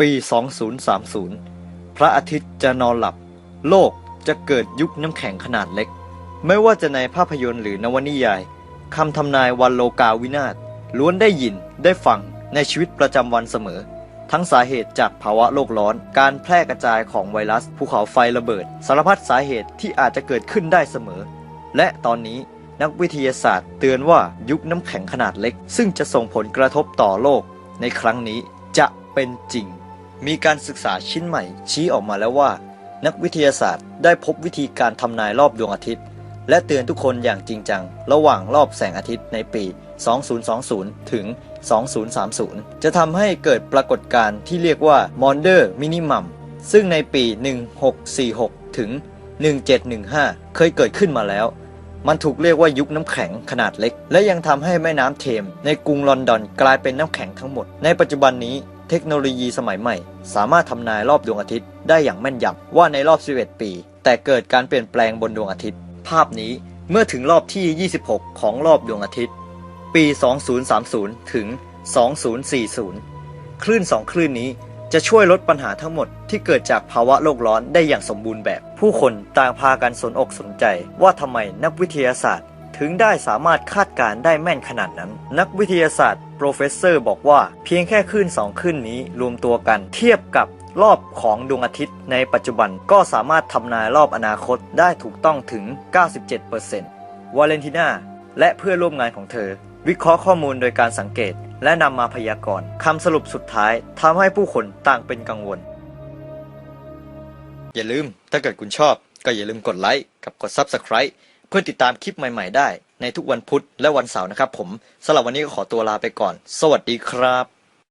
ปี 2030 พระอาทิตย์จะนอนหลับ โลกจะเกิดยุคน้ำแข็งขนาดเล็ก ไม่ว่าจะในภาพยนตร์หรือนวนิยายคำทำนายวันโลกาวินาศล้วนได้ยินได้ฟังในชีวิตประจำวันเสมอ ทั้งสาเหตุจากภาวะโลกร้อน การแพร่กระจายของไวรัสภูเขาไฟระเบิด สารพัดสาเหตุที่อาจจะเกิดขึ้นได้เสมอ และตอนนี้นักวิทยาศาสตร์เตือนว่ายุคน้ำแข็งขนาดเล็ก ซึ่งจะส่งผลกระทบต่อโลกในครั้งนี้จะเป็นจริง มีการศึกษาชิ้นใหม่ ชี้ออกมาแล้วว่า นักวิทยาศาสตร์ได้พบวิธีการทำนายรอบดวงอาทิตย์ และเตือนทุกคนอย่างจริงจัง ระหว่างรอบแสงอาทิตย์ในปี 2020 ถึง 2030 จะทำให้เกิดปรากฏการณ์ที่เรียกว่า Maunder Minimum ซึ่งในปี 1646 ถึง 1715 เคยเกิดขึ้นมาแล้ว มันถูกเรียกว่ายุคน้ำแข็งขนาดเล็ก และยังทำให้แม่น้ำเทม ในกรุงลอนดอนกลายเป็นน้ำแข็งทั้งหมด ในปัจจุบันนี้ เทคโนโลยีสมัยใหม่ สามารถทำนายรอบดวงอาทิตย์ได้อย่างแม่นยำว่าในรอบ 11 ปี แต่เกิดการเปลี่ยนแปลงบนดวงอาทิตย์ ภาพนี้เมื่อถึงรอบที่ 26 ของรอบดวงอาทิตย์ ปี 2030 ถึง 2040 คลื่นสองคลื่นนี้จะช่วยลดปัญหาทั้งหมดที่เกิดจากภาวะโลกร้อนได้อย่างสมบูรณ์แบบ ผู้คนต่างพากันสนอกสนใจว่าทำไมนักวิทยาศาสตร์ ถึงได้สามารถคาดการณ์ได้แม่นขนาดนั้น นักวิทยาศาสตร์ โปรเฟสเซอร์บอกว่าเพียงแค่คลื่นสองคลื่นนี้รวมตัวกัน เทียบกับรอบของดวงอาทิตย์ในปัจจุบันก็สามารถทำนายรอบอนาคตได้ถูกต้องถึง 97%วาเลนติน่าและเพื่อนร่วมงานของเธอ วิเคราะห์ข้อมูลโดยการสังเกต และนำมาพยากรณ์คำสรุปสุดท้ายทำให้ผู้คนต่างเป็นกังวล อย่าลืมถ้าเกิดคุณชอบ ก็อย่าลืมกดไลค์กับกด Subscribe เพื่อติดตามคลิปใหม่ ๆ ได้ ในทุกวันพุธและวันเสาร์นะครับ ผมสำหรับวันนี้ก็ขอตัวลาไปก่อน สวัสดีครับ